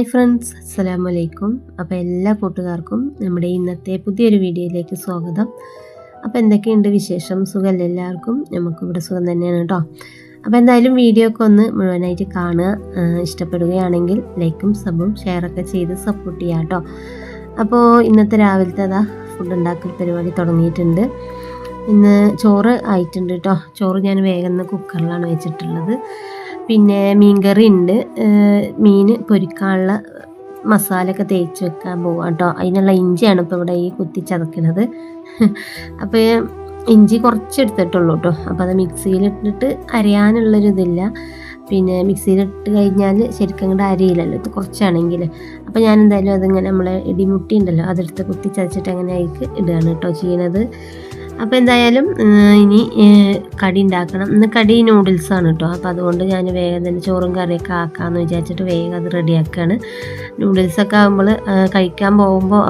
Hi friends അസ്സലാമു വലൈക്കും അപ്പോൾ എല്ലാ കൂട്ടുകാർക്കും നമ്മുടെ ഇന്നത്തെ പുതിയൊരു വീഡിയോയിലേക്ക് സ്വാഗതം. അപ്പോൾ എന്തൊക്കെയുണ്ട് വിശേഷം? സുഖമല്ല എല്ലാവർക്കും? നമുക്കിവിടെ സുഖം തന്നെയാണ് കേട്ടോ. അപ്പോൾ എന്തായാലും വീഡിയോ ഒക്കെ ഒന്ന് മുഴുവനായിട്ട് കാണുക. ഇഷ്ടപ്പെടുകയാണെങ്കിൽ ലൈക്കും സബും ഷെയറൊക്കെ ചെയ്ത് സപ്പോർട്ട് ചെയ്യാം കേട്ടോ. അപ്പോൾ ഇന്നത്തെ രാവിലത്തെ അതാ ഫുഡ് ഉണ്ടാക്കൽ പരിപാടി തുടങ്ങിയിട്ടുണ്ട്. ഇന്ന് ചോറ് ആയിട്ടുണ്ട് കേട്ടോ. ചോറ് ഞാൻ വേഗം കുക്കറിലാണ് വെച്ചിട്ടുള്ളത്. പിന്നെ മീൻകറി ഉണ്ട് മീൻ പൊരിക്കാനുള്ള മസാലയൊക്കെ തേച്ച് വെക്കാൻ പോവാം കേട്ടോ അതിനുള്ള ഇഞ്ചിയാണ് ഇപ്പോൾ ഇവിടെ ഈ കുത്തി ചതക്കുന്നത് അപ്പോൾ ഇഞ്ചി കുറച്ച് എടുത്തിട്ടുള്ളൂ കേട്ടോ അപ്പോൾ അത് മിക്സിയിലിട്ടിട്ട് അരയാനുള്ളൊരിതില്ല. പിന്നെ മിക്സിയിലിട്ട് കഴിഞ്ഞാൽ ശരിക്കും അങ്ങോട്ട് അരിയില്ലല്ലോ. ഇത് കുറച്ചാണെങ്കിൽ അപ്പോൾ ഞാൻ എന്തായാലും അതിങ്ങനെ നമ്മളെ ഇടിമുട്ടി ഉണ്ടല്ലോ അതെടുത്ത് കുത്തി ചതച്ചിട്ട് അങ്ങനെ അതിലേക്ക് ഇടുകയാണ് കേട്ടോ ചെയ്യണത്. അപ്പോൾ എന്തായാലും ഇനി കടി ഉണ്ടാക്കണം. ഇന്ന് കടി നൂഡിൽസാണ് കേട്ടോ അപ്പോൾ അതുകൊണ്ട് ഞാൻ വേഗം തന്നെ ചോറും കറിയൊക്കെ ആക്കാമെന്ന് വിചാരിച്ചിട്ട് വേഗം അത് റെഡിയാക്കുകയാണ് നൂഡിൽസൊക്കെ ആകുമ്പോൾ കഴിക്കാൻ പോകുമ്പോൾ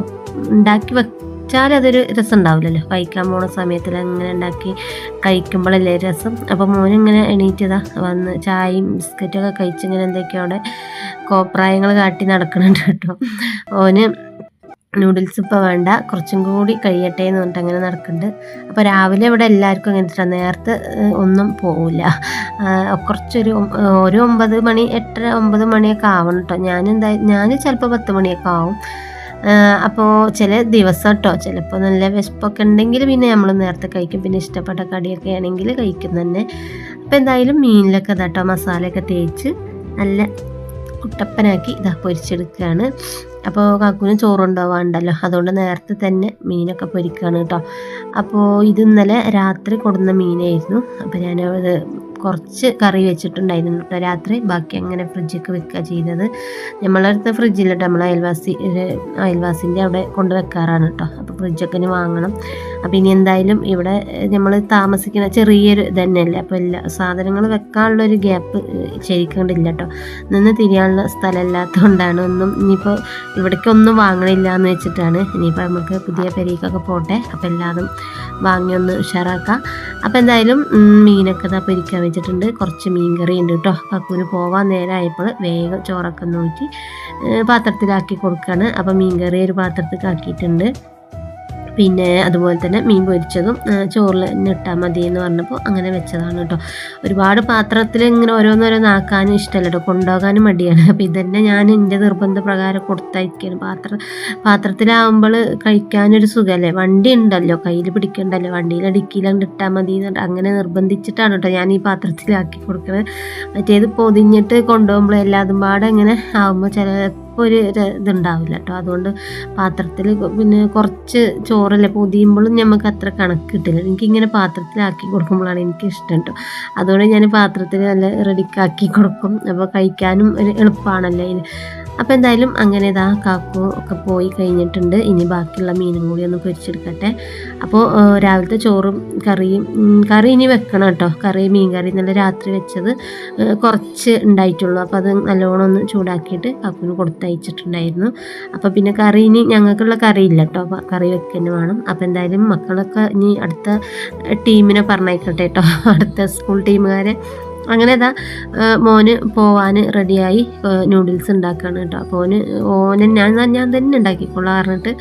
ഉണ്ടാക്കി വെച്ചാൽ അതൊരു രസം ഉണ്ടാവില്ലല്ലോ. കഴിക്കാൻ പോണ സമയത്തിൽ അങ്ങനെ ഉണ്ടാക്കി കഴിക്കുമ്പോഴല്ലേ രസം. അപ്പോൾ മോനിങ്ങനെ എണീറ്റതാ. വന്ന് ചായയും ബിസ്ക്കറ്റൊക്കെ ഒക്കെ കഴിച്ചിങ്ങനെ എന്തൊക്കെയോ അവിടെ കോപ്രായങ്ങൾ കാട്ടി നടക്കുന്നുണ്ട് കേട്ടോ ഓന് നൂഡിൽസ് ഇപ്പോൾ വേണ്ട. കുറച്ചും കൂടി കഴിയട്ടെ എന്ന് പറഞ്ഞിട്ട് അങ്ങനെ നടക്കുന്നുണ്ട്. അപ്പോൾ രാവിലെ ഇവിടെ എല്ലാവർക്കും അങ്ങനെ ഇഷ്ടമാണ് നേരത്തെ ഒന്നും പോവില്ല കുറച്ചൊരു ഒരു ഒമ്പത് മണി എട്ടര ഒമ്പത് മണിയൊക്കെ ആവണം കേട്ടോ ഞാനെന്താ ഞാൻ ചിലപ്പോൾ പത്ത് മണിയൊക്കെ ആവും. അപ്പോൾ ചില ദിവസം കേട്ടോ ചിലപ്പോൾ നല്ല വിശപ്പൊക്കെ ഉണ്ടെങ്കിൽ പിന്നെ നമ്മൾ നേരത്തെ കഴിക്കും. പിന്നെ ഇഷ്ടപ്പെട്ട കടിയൊക്കെ ആണെങ്കിൽ കഴിക്കും തന്നെ. അപ്പോൾ എന്തായാലും മീനിലൊക്കെ ഇതാട്ടോ മസാലയൊക്കെ തേച്ച് നല്ല കുട്ടപ്പനാക്കി ഇതാ പൊരിച്ചെടുക്കുകയാണ്. അപ്പോൾ കാക്കുവിന് ചോറുണ്ടാവാണ്ടല്ലോ. അതുകൊണ്ട് നേരത്തെ തന്നെ മീനൊക്കെ പൊരിക്കുകയാണ് കേട്ടോ. അപ്പോൾ ഇത് ഇന്നലെ രാത്രി കൊടുന്ന മീനായിരുന്നു. അപ്പോൾ ഞാൻ അത് കുറച്ച് കറി വെച്ചിട്ടുണ്ടായിരുന്നു കേട്ടോ രാത്രി. ബാക്കി അങ്ങനെ ഫ്രിഡ്ജൊക്കെ വെക്കുക ചെയ്തത്. നമ്മളടുത്ത് ഫ്രിഡ്ജിലിട്ട് നമ്മൾ അയൽവാസി അയൽവാസിന്റെ അവിടെ കൊണ്ട് വെക്കാറാണ് കേട്ടോ. അപ്പോൾ ഫ്രിഡ്ജൊക്കെ വാങ്ങണം. അപ്പോൾ ഇനി എന്തായാലും ഇവിടെ നമ്മൾ താമസിക്കുന്ന ചെറിയൊരു ഇതന്നെയല്ലേ? അപ്പോൾ എല്ലാ സാധനങ്ങൾ വെക്കാനുള്ളൊരു ഗ്യാപ്പ് ശരിക്കണ്ടില്ല കേട്ടോ നിന്ന് തിരിയാനുള്ള സ്ഥലമില്ലാത്തതുകൊണ്ടാണ് ഒന്നും ഇനിയിപ്പോൾ ഇവിടേക്കൊന്നും വാങ്ങണില്ല എന്ന് വെച്ചിട്ടാണ്. ഇനിയിപ്പോൾ നമുക്ക് പുതിയ പെരീക്കൊക്കെ പോട്ടെ. അപ്പോൾ എല്ലാതും വാങ്ങി ഒന്ന് ഉഷാറാക്കാം. അപ്പോൾ എന്തായാലും മീനൊക്കെ ഇതാ പൊരിക്കാൻ വെച്ചിട്ടുണ്ട്. കുറച്ച് മീൻ കറി ഉണ്ട് കേട്ടോ കക്കൂന് പോകാൻ നേരമായപ്പോൾ വേഗം ചോറൊക്കെ നോക്കി പാത്രത്തിലാക്കി കൊടുക്കുകയാണ് അപ്പോൾ മീൻ കറി ഒരു പാത്രത്തിൽ ആക്കിയിട്ടുണ്ട് പിന്നെ അതുപോലെ തന്നെ മീൻ പൊരിച്ചതും ചോറിൽ ഇട്ടാൽ മതി എന്ന് പറഞ്ഞപ്പോൾ അങ്ങനെ വെച്ചതാണ് കേട്ടോ. ഒരുപാട് പാത്രത്തിൽ ഇങ്ങനെ ഓരോന്നോരോന്ന് ആക്കാനും ഇഷ്ടമല്ല കേട്ടോ. കൊണ്ടുപോകാനും മടിയാണ്. അപ്പോൾ ഇതന്നെ ഞാൻ എന്റെ നിർബന്ധ പ്രകാരം കൊടുത്തയക്കുകയാണ് പാത്ര പാത്രത്തിലാവുമ്പോൾ കഴിക്കാനൊരു സുഖമല്ലേ? വണ്ടി ഉണ്ടല്ലോ. കയ്യിൽ പിടിക്കണ്ടല്ലോ. വണ്ടിയിൽ ഡിക്കിയിലങ്ങ് ഇട്ടാൽ മതി എന്ന് അങ്ങനെ നിർബന്ധിച്ചിട്ടാണ് കേട്ടോ ഞാൻ ഈ പാത്രത്തിലാക്കി കൊടുക്കുന്നത് മറ്റേത് പൊതിഞ്ഞിട്ട് കൊണ്ടുപോകുമ്പോൾ എല്ലാതും പാടെ ഇങ്ങനെ ആവുമ്പോൾ ചിലപ്പോൾ ഒരു ഇതുണ്ടാവില്ല കേട്ടോ അതുകൊണ്ട് പാത്രത്തിൽ പിന്നെ കുറച്ച് ചോറല്ലേ പൊതിയുമ്പോഴും നമുക്ക് അത്ര കണക്ക് കിട്ടില്ല. എനിക്കിങ്ങനെ പാത്രത്തിലാക്കി കൊടുക്കുമ്പോഴാണ് എനിക്ക് ഇഷ്ടം കേട്ടോ അതുകൊണ്ട് ഞാൻ പാത്രത്തിൽ നല്ല റെഡിക്കാക്കി കൊടുക്കും. അപ്പോൾ കഴിക്കാനും ഒരു എളുപ്പമാണല്ലോ അപ്പോൾ എന്തായാലും അങ്ങനെ ഇതാ കാക്കു ഒക്കെ പോയി കഴിഞ്ഞിട്ടുണ്ട്. ഇനി ബാക്കിയുള്ള മീനും കൂടി ഒന്ന് പൊരിച്ചെടുക്കട്ടെ. അപ്പോൾ രാവിലത്തെ ചോറും കറിയും കറി ഇനി വെക്കണം കേട്ടോ. കറി മീൻ കറി ഇന്നലെ രാത്രി വെച്ചത് കുറച്ച് ഉണ്ടായിട്ടുള്ളൂ. അപ്പോൾ അത് നല്ലോണം ഒന്ന് ചൂടാക്കിയിട്ട് കാക്കുവിന് കൊടുത്തയച്ചിട്ടുണ്ടായിരുന്നു. അപ്പോൾ പിന്നെ കറി ഇനി ഞങ്ങൾക്കുള്ള കറി ഇല്ല കേട്ടോ. കറി വെക്കുന്നു വേണം. അപ്പോൾ എന്തായാലും മക്കളൊക്കെ ഇനി അടുത്ത ടീമിനെ പറഞ്ഞേക്കട്ടെ കേട്ടോ. അടുത്ത സ്കൂൾ ടീമുകാരെ അങ്ങനെ ഇതാ മോന് പോവാൻ റെഡിയായി നൂഡിൽസ് ഉണ്ടാക്കുകയാണ് കേട്ടോ. അപ്പോൾ ഓന് ഞാൻ ഞാൻ തന്നെ ഉണ്ടാക്കിക്കോളാം പറഞ്ഞിട്ട്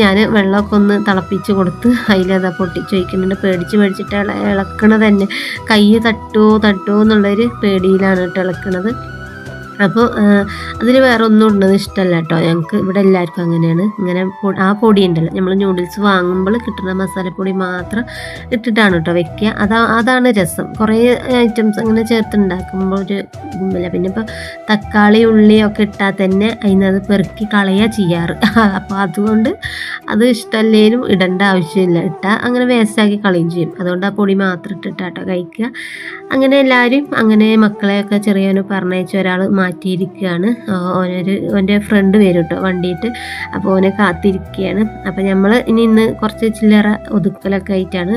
ഞാൻ വെള്ളമൊക്കെ ഒന്ന് തിളപ്പിച്ച് കൊടുത്ത് അതിലതാ പൊട്ടിച്ച് വയ്ക്കുന്നുണ്ട് പേടിച്ച് പേടിച്ചിട്ട് ഇള ഇളക്കണത് തന്നെ. കൈ തട്ടുമോ തട്ടുമോ എന്നുള്ളൊരു പേടിയിലാണ് കേട്ടോ ഇളക്കണത്. അപ്പോൾ അതിന് വേറെ ഒന്നും ഇടുന്നത് ഇഷ്ടമല്ല കേട്ടോ ഞങ്ങൾക്ക് ഇവിടെ എല്ലാവർക്കും അങ്ങനെയാണ്. ഇങ്ങനെ ആ പൊടി ഉണ്ടല്ലോ. നമ്മൾ നൂഡിൽസ് വാങ്ങുമ്പോൾ കിട്ടുന്ന മസാലപ്പൊടി മാത്രം ഇട്ടിട്ടാണ് കേട്ടോ വെക്കുക അതാ അതാണ് രസം. കുറേ ഐറ്റംസ് അങ്ങനെ ചേർത്തുണ്ടാക്കുമ്പോൾ ഒരു ഗുമ്മില്ല പിന്നെ ഇപ്പോൾ തക്കാളി ഉള്ളിയൊക്കെ ഇട്ടാൽ തന്നെ അതിനത് അത് പെറുക്കി കളയുക ചെയ്യാറ്. അപ്പോൾ അതുകൊണ്ട് അത് ഇഷ്ടമല്ലേലും ഇടേണ്ട ആവശ്യമില്ല. ഇട്ടാൽ അങ്ങനെ വേസ്റ്റാക്കി കളയും ചെയ്യും. അതുകൊണ്ട് ആ പൊടി മാത്രം ഇട്ടിട്ടാട്ടോ കഴിക്കുക അങ്ങനെ എല്ലാവരും അങ്ങനെ മക്കളെയൊക്കെ ചെറിയവന് പറഞ്ഞയച്ച ഒരാൾ മാറ്റിയിരിക്കുകയാണ്. ഓനൊരു ഓന്റെ ഫ്രണ്ട് വരും കേട്ടോ വണ്ടിയിട്ട്. അപ്പോൾ ഓനെ കാത്തിരിക്കുകയാണ്. അപ്പോൾ നമ്മൾ ഇനി ഇന്ന് കുറച്ച് ചില്ലറ ഒതുക്കലൊക്കെ ആയിട്ടാണ്.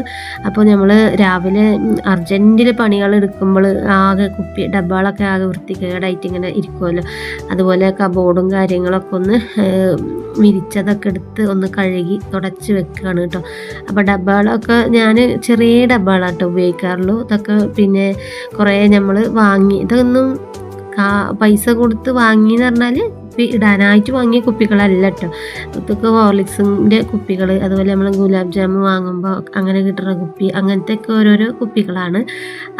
അപ്പോൾ നമ്മൾ രാവിലെ അർജന്റിൽ പണികൾ എടുക്കുമ്പോൾ ആകെ കുപ്പി ഡബ്ബകളൊക്കെ ആകെ വൃത്തികേടായിട്ട് ഇങ്ങനെ ഇരിക്കുമല്ലോ അതുപോലെ കബോർഡും കാര്യങ്ങളൊക്കെ ഒന്ന് വിരിച്ചതൊക്കെ എടുത്ത് ഒന്ന് കഴുകി തുടച്ച് വെക്കുകയാണ് കേട്ടോ. അപ്പോൾ ഡബ്ബകളൊക്കെ ഞാൻ ചെറിയ ഡബ്ബകളാട്ടോ ഉപയോഗിക്കാറുള്ളൂ. ഇതൊക്കെ പിന്നെ കുറേ നമ്മൾ വാങ്ങി ഇതൊന്നും പൈസ കൊടുത്ത് വാങ്ങി എന്ന് പറഞ്ഞാൽ ഇടാനായിട്ട് വാങ്ങിയ കുപ്പികളല്ല കേട്ടോ ഇതൊക്കെ ഹോർലിക്സിന്റെ കുപ്പികൾ അതുപോലെ നമ്മൾ ഗുലാബ് ജാമു വാങ്ങുമ്പോൾ അങ്ങനെ കിട്ടുന്ന കുപ്പി അങ്ങനത്തെ ഒക്കെ ഓരോരോ കുപ്പികളാണ്.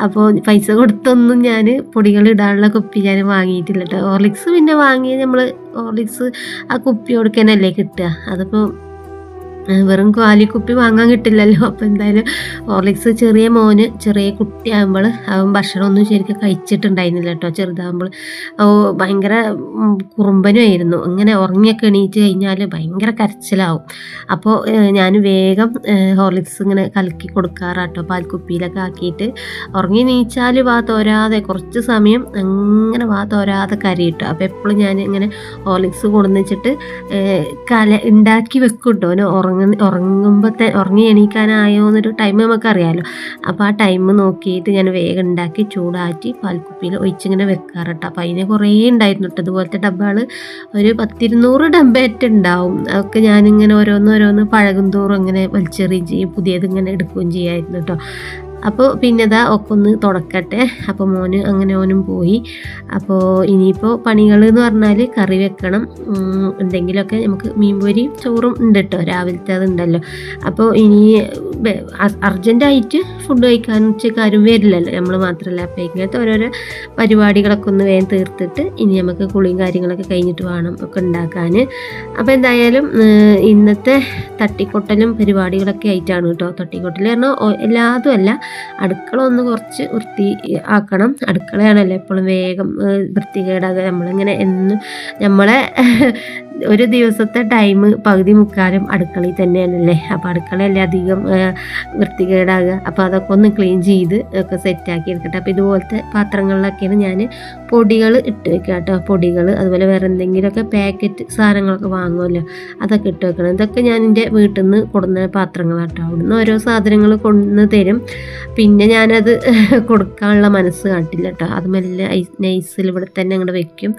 അപ്പോൾ പൈസ കൊടുത്തൊന്നും ഞാൻ പൊടികൾ ഇടാനുള്ള കുപ്പി ഞാൻ വാങ്ങിയിട്ടില്ല കേട്ടോ ഹോർലിക്സ് പിന്നെ വാങ്ങിയ നമ്മൾ ഹോർലിക്സ് ആ കുപ്പി കൊടുക്കാനല്ലേ കിട്ടുക. അതിപ്പോൾ വെറും കാലിക്കുപ്പി വാങ്ങാൻ കിട്ടില്ലല്ലോ. അപ്പോൾ എന്തായാലും ഹോർലിക്സ് ചെറിയ മോന് ചെറിയ കുട്ടിയാകുമ്പോൾ അവൻ ഭക്ഷണമൊന്നും ശരിക്കും കഴിച്ചിട്ടുണ്ടായിരുന്നില്ല കേട്ടോ ചെറുതാകുമ്പോൾ ഭയങ്കര കുറുമ്പനുമായിരുന്നു ഇങ്ങനെ ഉറങ്ങിയൊക്കെ എണീറ്റ് കഴിഞ്ഞാൽ ഭയങ്കര കരച്ചിലാവും. അപ്പോൾ ഞാൻ വേഗം ഹോർലിക്സ് ഇങ്ങനെ കലക്കി കൊടുക്കാറാട്ടോ. പാൽക്കുപ്പിയിലൊക്കെ ആക്കിയിട്ട് ഉറങ്ങി നീച്ചാൽ വാ തോരാതെ കുറച്ച് സമയം അങ്ങനെ വാ തോരാതെ കരയിട്ടു. അപ്പോൾ എപ്പോഴും ഞാൻ ഇങ്ങനെ ഹോർലിക്സ് കൊണ്ടുവന്നിട്ട് കല ഉണ്ടാക്കി വെക്കും കേട്ടോ അവന് ഉറങ്ങ ഉറങ്ങുമ്പോഴത്തെ ഉറങ്ങി എണീക്കാനായോ എന്നൊരു ടൈം നമുക്കറിയാമല്ലോ അപ്പോൾ ആ ടൈം നോക്കിയിട്ട് ഞാൻ വേഗം ഉണ്ടാക്കി ചൂടാറ്റി പാൽക്കുപ്പിയിൽ ഒഴിച്ചിങ്ങനെ വെക്കാറട്ടോ അപ്പോൾ അതിന് കുറേ ഉണ്ടായിരുന്നു കേട്ടോ. ഇതുപോലത്തെ ഡബ്ബകൾ ഒരു പത്തിരുന്നൂറ് ഡബ്ബയായിട്ട് ഉണ്ടാവും. അതൊക്കെ ഞാനിങ്ങനെ ഓരോന്നോരോന്ന് പഴകും തോറും ഇങ്ങനെ വലിച്ചെറിയും ചെയ്യും പുതിയത് ഇങ്ങനെ എടുക്കുകയും ചെയ്യായിരുന്നു കേട്ടോ. അപ്പോൾ പിന്നെ ഇതാ ഒക്കെ ഒന്ന് തുടക്കട്ടെ. അപ്പോൾ മോന് അങ്ങനെ ഓനും പോയി. അപ്പോൾ ഇനിയിപ്പോൾ പണികൾ എന്ന് പറഞ്ഞാൽ കറി വെക്കണം. എന്തെങ്കിലുമൊക്കെ നമുക്ക് മീൻ മീൻപൊരി ചോറും ഉണ്ട് കേട്ടോ രാവിലത്തെ അതുണ്ടല്ലോ. അപ്പോൾ ഇനി അർജന്റായിട്ട് ഫുഡ് കഴിക്കാൻ ഉച്ചക്കാരും വരില്ലല്ലോ. നമ്മൾ മാത്രമല്ല അപ്പോൾ ഇങ്ങനത്തെ ഓരോരോ പരിപാടികളൊക്കെ ഒന്ന് വേഗം തീർത്തിട്ട് ഇനി നമുക്ക് കുളിയും കാര്യങ്ങളൊക്കെ കഴിഞ്ഞിട്ട് വേണം ഒക്കെ ഉണ്ടാക്കാൻ അപ്പോൾ എന്തായാലും ഇന്നത്തെ തട്ടിക്കൊട്ടലും പരിപാടികളൊക്കെ ആയിട്ടാണ് കേട്ടോ. തട്ടിക്കൊട്ടൽ കാരണം ഒ- എല്ലാതും അല്ല. അടുക്കള ഒന്ന് കുറച്ച് വൃത്തി ആക്കണം. അടുക്കളയാണല്ലോ എപ്പോഴും വേഗം വൃത്തികേടാകുക നമ്മളിങ്ങനെ എന്നും നമ്മളെ ഒരു ദിവസത്തെ ടൈം പകുതി മുക്കാലും അടുക്കളയിൽ തന്നെയാണല്ലേ? അപ്പോൾ അടുക്കളയല്ലേ അധികം വൃത്തികേടാകുക. അപ്പോൾ അതൊക്കെ ഒന്ന് ക്ലീൻ ചെയ്ത് ഒക്കെ സെറ്റാക്കി എടുക്കട്ടെ. അപ്പോൾ ഇതുപോലത്തെ പാത്രങ്ങളിലൊക്കെയാണ് ഞാൻ പൊടികൾ ഇട്ട് വെക്കുക കേട്ടോ. പൊടികൾ അതുപോലെ വേറെ എന്തെങ്കിലുമൊക്കെ പാക്കറ്റ് സാധനങ്ങളൊക്കെ വാങ്ങുമല്ലോ അതൊക്കെ ഇട്ട് വെക്കണം. ഇതൊക്കെ ഞാൻ എന്റെ വീട്ടിൽ നിന്ന് കൊടുന്ന പാത്രങ്ങളാണ് കേട്ടോ. അവിടുന്ന് ഓരോ സാധനങ്ങൾ കൊണ്ടുവന്ന് തരും. പിന്നെ ഞാനത് കൊടുക്കാനുള്ള മനസ്സ് കാട്ടില്ല കേട്ടോ. അത് മെല്ലെ നൈസിൽ ഇവിടെ തന്നെ അങ്ങോട്ട് വെക്കും.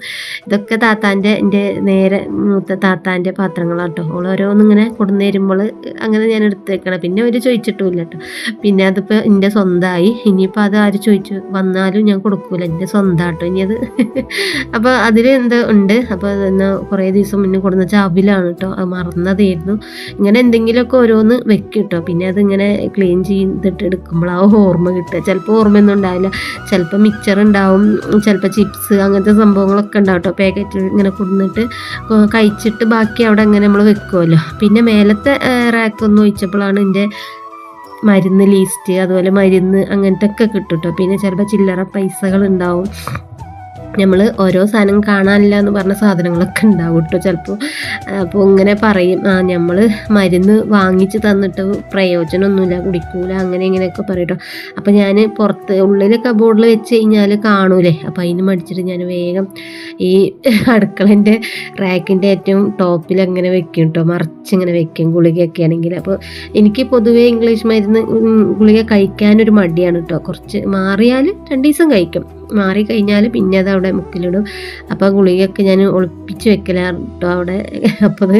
ഇതൊക്കെ താത്താന്റെ എന്റെ നേരെ മൂത്ത താത്താന്റെ പാത്രങ്ങളാട്ടോ. ഓൾ ഓരോന്നിങ്ങനെ കൊണ്ടുവന്ന് തരുമ്പോൾ അങ്ങനെ ഞാൻ എടുത്ത് വെക്കണം പിന്നെ അവർ ചോദിച്ചിട്ടുമില്ല കേട്ടോ. പിന്നെ അതിപ്പോൾ എന്റെ സ്വന്തമായി. ഇനിയിപ്പോൾ അത് ആര് ചോദിച്ചു? വന്നാലും ഞാൻ കൊടുക്കൂല. എന്റെ സ്വന്തം കേട്ടോ ഇനി അത് അപ്പോൾ അതിൽ എന്തോ ഉണ്ട്. അപ്പോൾ എന്നാൽ കുറേ ദിവസം മുന്നേ കൊടുന്ന ചാവിലാണ് കേട്ടോ. അത് മറന്നതായിരുന്നു. ഇങ്ങനെ എന്തെങ്കിലുമൊക്കെ ഓരോന്ന് വെക്കും കേട്ടോ. പിന്നെ അതിങ്ങനെ ക്ലീൻ ചെയ്തിട്ട് എടുക്കുമ്പോഴാവും ഓർമ്മ കിട്ടുക. ചിലപ്പോൾ ഓർമ്മയൊന്നും ഉണ്ടാവില്ല. ചിലപ്പോൾ മിക്സർ ഉണ്ടാവും. ചിലപ്പോൾ ചിപ്സ് അങ്ങനത്തെ സംഭവങ്ങളൊക്കെ ഉണ്ടാവും കേട്ടോ. പാക്കറ്റ് ഇങ്ങനെ കൊടുന്നിട്ട് കഴിച്ചിട്ട് ബാക്കി അവിടെ അങ്ങനെ നമ്മൾ വെക്കുമല്ലോ പിന്നെ മേലത്തെ റാക്കൊന്ന് ഒഴിച്ചപ്പോഴാണ് എന്റെ മരുന്ന് ലീസ്റ്റ് അതുപോലെ മരുന്ന് അങ്ങനത്തെ ഒക്കെ കിട്ടും കേട്ടോ പിന്നെ ചിലപ്പോൾ ചില്ലറ പൈസകൾ ഉണ്ടാവും നമ്മൾ ഓരോ സാധനം കാണാനില്ല എന്ന് പറഞ്ഞ സാധനങ്ങളൊക്കെ ഉണ്ടാവും കേട്ടോ ചിലപ്പോൾ അപ്പോൾ ഇങ്ങനെ പറയും ആ നമ്മൾ മരുന്ന് വാങ്ങിച്ച് തന്നിട്ട് പ്രയോജനമൊന്നുമില്ല കുടിക്കൂല അങ്ങനെ ഇങ്ങനെയൊക്കെ പറയട്ടോ അപ്പോൾ ഞാൻ പുറത്ത് ഉള്ളിൽ കബോർഡിൽ വെച്ച് കഴിഞ്ഞാൽ കാണൂലേ. അപ്പോൾ അതിന് മടിച്ചിട്ട് ഞാൻ വേഗം ഈ അടുക്കളന്റെ റാക്കിന്റെ ഏറ്റവും ടോപ്പിൽ അങ്ങനെ വെക്കും കേട്ടോ മറിച്ചിങ്ങനെ വെക്കും ഗുളികയൊക്കെ ആണെങ്കിൽ അപ്പോൾ എനിക്ക് പൊതുവേ ഇംഗ്ലീഷ് മരുന്ന് ഗുളിക കഴിക്കാനൊരു മടിയാണ് കേട്ടോ കുറച്ച് മാറിയാൽ രണ്ട് ദിവസം കഴിക്കും. മാറി കഴിഞ്ഞാൽ പിന്നെ അത് അവിടെ മുക്കിലിടും. അപ്പോൾ ഗുളികയൊക്കെ ഞാൻ ഒളിപ്പിച്ച് വെക്കലാണ് കേട്ടോ അവിടെ. അപ്പോൾ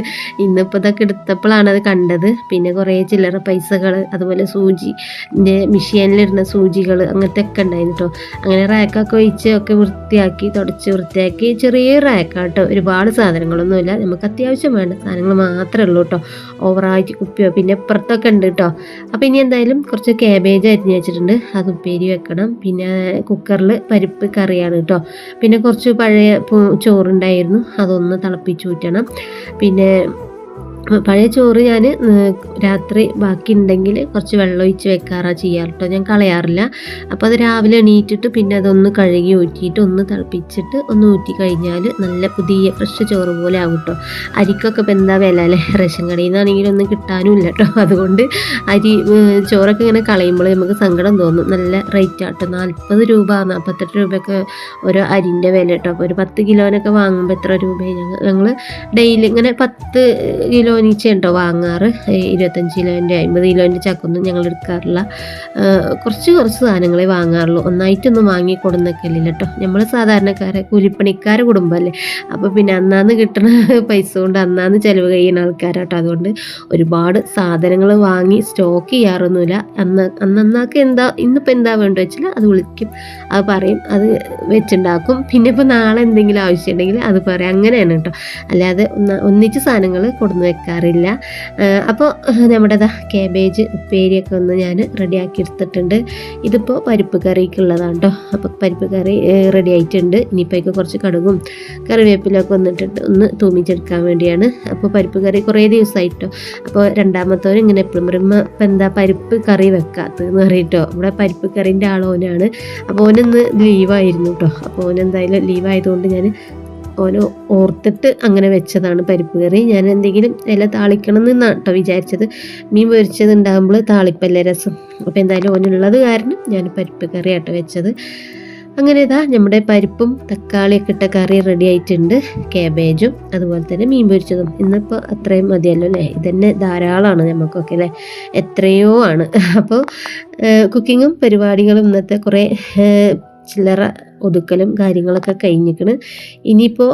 ഇന്നിപ്പോൾ ഇതൊക്കെ എടുത്തപ്പോഴാണ് അത് കണ്ടത്. പിന്നെ കുറേ ചില്ലറ പൈസകൾ അതുപോലെ സൂചി എന്റെ മിഷീനിലിടുന്ന സൂചികൾ അങ്ങനത്തെ ഒക്കെ ഉണ്ടായിരുന്നു കേട്ടോ അങ്ങനെ റാക്കൊക്കെ ഒഴിച്ച് ഒക്കെ വൃത്തിയാക്കി തുടച്ച് വൃത്തിയാക്കി. ചെറിയ റാക്കാട്ടോ. ഒരുപാട് സാധനങ്ങളൊന്നുമില്ല. നമുക്ക് അത്യാവശ്യം വേണ്ട സാധനങ്ങൾ മാത്രമേ ഉള്ളൂ കേട്ടോ ഓവറായിട്ട് കുപ്പിയോ പിന്നെ ഇപ്പുറത്തൊക്കെ ഉണ്ട് കേട്ടോ അപ്പോൾ ഇനി എന്തായാലും കുറച്ച് ക്യാബേജ് അരിഞ്ഞ് വെച്ചിട്ടുണ്ട്. അത് ഉപ്പേരി വെക്കണം. പിന്നെ കുക്കറിൽ പരിപ്പ് കറിയാണ് കേട്ടോ. പിന്നെ കുറച്ച് പഴയ ചോറുണ്ടായിരുന്നു. അതൊന്ന് തിളപ്പിച്ച് ഊറ്റണം. പിന്നെ പഴയ ചോറ് ഞാൻ രാത്രി ബാക്കി ഉണ്ടെങ്കിൽ കുറച്ച് വെള്ളം ഒഴിച്ച് വെക്കാറാണ് ചെയ്യാറ് കേട്ടോ ഞാൻ കളയാറില്ല. അപ്പോൾ അത് രാവിലെ എണീറ്റിട്ട് പിന്നെ അതൊന്ന് കഴുകി ഊറ്റിയിട്ട് ഒന്ന് തിളപ്പിച്ചിട്ട് ഒന്ന് ഊറ്റി കഴിഞ്ഞാൽ നല്ല പുതിയ ഫ്രഷ് ചോറ് പോലെ ആകും കേട്ടോ അരിക്കൊക്കെ ഇപ്പം എന്താ വില അല്ലേ? റേഷൻ കടയിൽ നിന്നാണെങ്കിലും ഒന്നും കിട്ടാനും ഇല്ല കേട്ടോ അതുകൊണ്ട് അരി ചോറൊക്കെ ഇങ്ങനെ കളയുമ്പോൾ നമുക്ക് സങ്കടം തോന്നും. നല്ല റേറ്റ് ആട്ടോ. നാൽപ്പത് രൂപ നാൽപ്പത്തെട്ട് രൂപയൊക്കെ ഓരോ അരിന്റെ വില കേട്ടോ അപ്പോൾ ഒരു പത്ത് കിലോനൊക്കെ വാങ്ങുമ്പോൾ എത്ര രൂപയാണ് ഞങ്ങൾ ഡെയിലി ഇങ്ങനെ പത്ത് കിലോ കിലോനീച്ച നീച്ചയുണ്ടോ വാങ്ങാറ്? ഇരുപത്തഞ്ച് കിലോന്റെ അമ്പത് കിലോന്റെ ചക്കൊന്നും ഞങ്ങൾ എടുക്കാറില്ല. കുറച്ച് കുറച്ച് സാധനങ്ങളെ വാങ്ങാറുള്ളൂ. ഒന്നായിട്ടൊന്നും വാങ്ങി കൊടുന്നൊക്കെയില്ല കേട്ടോ. നമ്മൾ സാധാരണക്കാരെ കൂലിപ്പണിക്കാരെ കുടുംബമല്ലേ. അപ്പോൾ പിന്നെ അന്നാന്ന് കിട്ടുന്ന പൈസ കൊണ്ട് അന്നാന്ന് ചിലവ് കഴിയുന്ന ആൾക്കാരാട്ടോ അതുകൊണ്ട് ഒരുപാട് സാധനങ്ങൾ വാങ്ങി സ്റ്റോക്ക് ചെയ്യാറൊന്നുമില്ല. അന്ന് അന്നന്നാക്ക് എന്താ ഇന്നിപ്പോൾ എന്താ വേണ്ടത് വെച്ചാൽ അത് വിളിക്കും. അത് പറയും അത് വെച്ചുണ്ടാക്കും. പിന്നെ ഇപ്പോൾ നാളെ എന്തെങ്കിലും ആവശ്യമുണ്ടെങ്കിൽ അത് പറയും. അങ്ങനെയാണ് കേട്ടോ അല്ലാതെ ഒന്ന- ഒന്നിച്ച് സാധനങ്ങൾ കൊടുന്ന് വെക്കാറില്ല. അപ്പോൾ നമ്മുടെ ദാ കാബേജ് ഉപ്പേരിയൊക്കെ ഒന്ന് ഞാൻ റെഡിയാക്കി എടുത്തിട്ടുണ്ട്. ഇതിപ്പോൾ പരിപ്പ് കറിക്കുള്ളതാണ് കേട്ടോ അപ്പോൾ പരിപ്പ് കറി റെഡി ആയിട്ടുണ്ട്. ഇനിയിപ്പോഴേക്ക് കുറച്ച് കടുകും കറിവേപ്പിലൊക്കെ വന്നിട്ടിട്ട് ഒന്ന് തൂമിച്ചെടുക്കാൻ വേണ്ടിയാണ്. അപ്പോൾ പരിപ്പ് കറി കുറേ ദിവസമായിട്ടോ അപ്പോൾ രണ്ടാമത്തവൻ ഇങ്ങനെ എപ്പോഴും പറയുമ്പോൾ ഇപ്പം എന്താ പരിപ്പ് കറി വെക്കാത്തതെന്ന് പറയട്ടോ. ഇവിടെ പരിപ്പ് കറിന്റെ ആളോനാണ് അപ്പോൾ ഓനൊന്ന് ലീവായിരുന്നു കേട്ടോ അപ്പോൾ ഓനെന്തായാലും ലീവായതുകൊണ്ട് ഞാൻ ഓന് ഓർത്തിട്ട് അങ്ങനെ വെച്ചതാണ് പരിപ്പ് കറി. ഞാൻ എന്തെങ്കിലും ഇല താളിക്കണം എന്നാണ് കേട്ടോ വിചാരിച്ചത്. മീൻ പൊരിച്ചത് ഉണ്ടാകുമ്പോൾ താളിപ്പല്ലേ രസം. അപ്പോൾ എന്തായാലും ഓനുള്ളത് കാരണം ഞാൻ പരിപ്പ് കറി ആട്ടോ വെച്ചത്. അങ്ങനെ ഇതാ നമ്മുടെ പരിപ്പും തക്കാളിയൊക്കെ ഇട്ട കറി റെഡി ആയിട്ടുണ്ട്. കാബേജും അതുപോലെ തന്നെ മീൻ പൊരിച്ചതും. ഇന്നിപ്പോൾ അത്രയും മതിയല്ലോ അല്ലേ? ഇതന്നെ ധാരാളമാണ് നമുക്കൊക്കെ അല്ലേ? എത്രയോ ആണ്. അപ്പോൾ കുക്കിങ്ങും പരിപാടികളും ഇന്നത്തെ കുറേ ചില്ലറ ഒതുക്കലും കാര്യങ്ങളൊക്കെ കഴിഞ്ഞിക്കണ്. ഇനിയിപ്പോൾ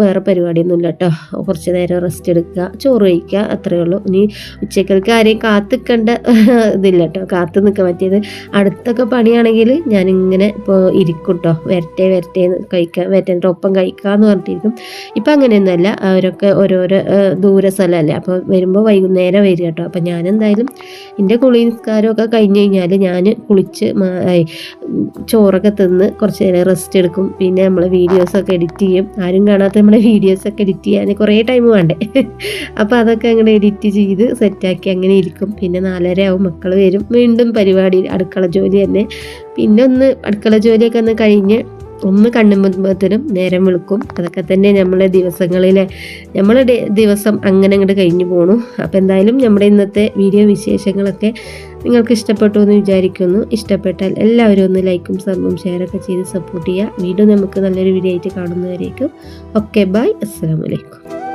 വേറെ പരിപാടിയൊന്നുമില്ല കേട്ടോ കുറച്ച് നേരം റെസ്റ്റ് എടുക്കുക ചോറ് കഴിക്കുക അത്രയേ ഉള്ളൂ. ഇനി ഉച്ചക്കൽക്ക് ആരെയും കാത്തിക്കേണ്ട ഇതില്ല കേട്ടോ കാത്തു നിൽക്കാൻ പറ്റിയത് അടുത്തൊക്കെ പണിയാണെങ്കിൽ ഞാനിങ്ങനെ ഇപ്പോൾ ഇരിക്കും കേട്ടോ വരട്ടെ വരട്ടെ കഴിക്കാം കഴിക്കാൻ ഒപ്പം ഒപ്പം എന്ന് പറഞ്ഞിട്ടിരിക്കും. ഇപ്പം അങ്ങനെയൊന്നുമല്ല. അവരൊക്കെ ഓരോരോ ദൂര സ്ഥലമല്ലേ അപ്പോൾ വരുമ്പോൾ വൈകുന്നേരം വരിക കേട്ടോ അപ്പോൾ ഞാൻ എന്തായാലും എന്റെ കുളിസ്കാരമൊക്കെ കഴിഞ്ഞ് കഴിഞ്ഞാൽ ഞാൻ കുളിച്ച് ചോറൊക്കെ തിന്ന് കുറച്ച് നേരം റെസ്റ്റ് എടുക്കും. പിന്നെ നമ്മൾ വീഡിയോസൊക്കെ എഡിറ്റ് ചെയ്യും. ആരും കാണാത്ത നമ്മുടെ വീഡിയോസൊക്കെ എഡിറ്റ് ചെയ്യാൻ കുറേ ടൈം വേണ്ടേ. അപ്പോൾ അതൊക്കെ അങ്ങനെ എഡിറ്റ് ചെയ്ത് സെറ്റാക്കി അങ്ങനെ ഇരിക്കും. പിന്നെ നാലര ആവും മക്കൾ വരും. വീണ്ടും പരിപാടി അടുക്കള ജോലി തന്നെ. പിന്നെ ഒന്ന് അടുക്കള ജോലിയൊക്കെ ഒന്ന് കഴിഞ്ഞ് ഒന്ന് കണ്ണുമ്പോഴത്തേനും നേരം വിളിക്കും. അതൊക്കെ തന്നെ നമ്മളെ ദിവസങ്ങളിലെ നമ്മളെ ദിവസം അങ്ങനെ അങ്ങോട്ട് കഴിഞ്ഞു പോണു. അപ്പോൾ എന്തായാലും നമ്മുടെ ഇന്നത്തെ വീഡിയോ വിശേഷങ്ങളൊക്കെ നിങ്ങൾക്ക് ഇഷ്ടപ്പെട്ടു എന്ന് വിചാരിക്കുന്നു. ഇഷ്ടപ്പെട്ടാൽ എല്ലാവരും ഒന്ന് ലൈക്കും സബും ഷെയറൊക്കെ ചെയ്ത് സപ്പോർട്ട് ചെയ്യുക. വീണ്ടും നമുക്ക് നല്ലൊരു വീഡിയോ ആയിട്ട് കാണുന്നവരേക്കും. ഓക്കെ ബൈ അസ്സാം വലൈക്കും